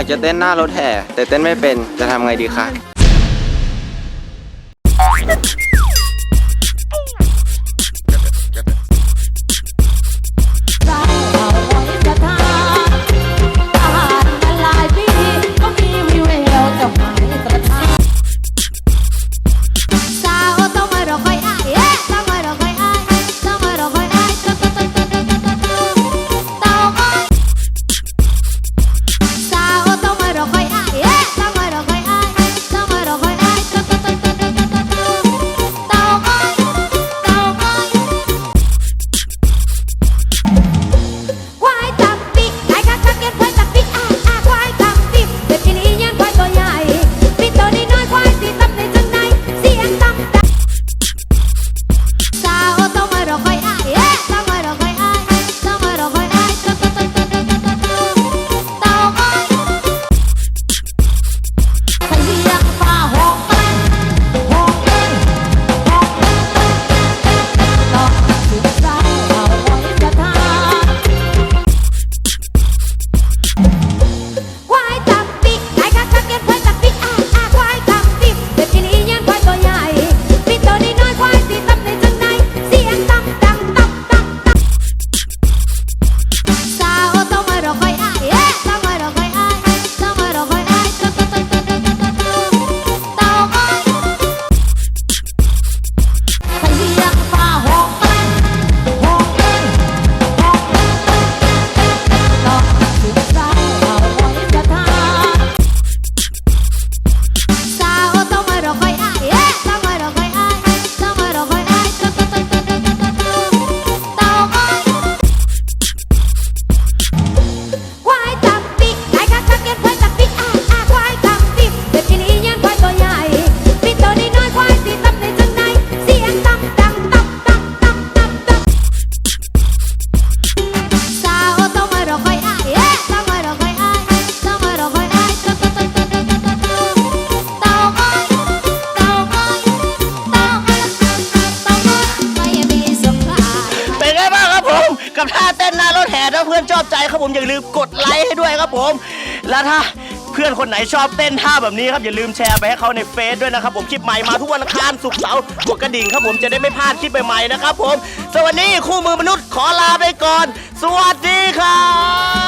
อยากจะเต้นหน้ารถแห่ แต่เต้นไม่เป็นจะทำไงดีคะ กับท่าเต้นหน้ารถแห่ถ้าเพื่อนชอบใจครับผมอย่าลืมกดไลค์ให้ด้วยครับผม และถ้าเพื่อนคนไหนชอบเต้นท่าแบบนี้ครับอย่าลืมแชร์ไปให้เขาในเฟซด้วยนะครับผมคลิปใหม่มาทุกวันอังคารศุกร์เสาร์กดกระดิ่งครับผมจะได้ไม่พลาดคลิปใหม่ๆนะครับผมสวัสดีคู่มือมนุษย์ขอลาไปก่อน สวัสดีครับ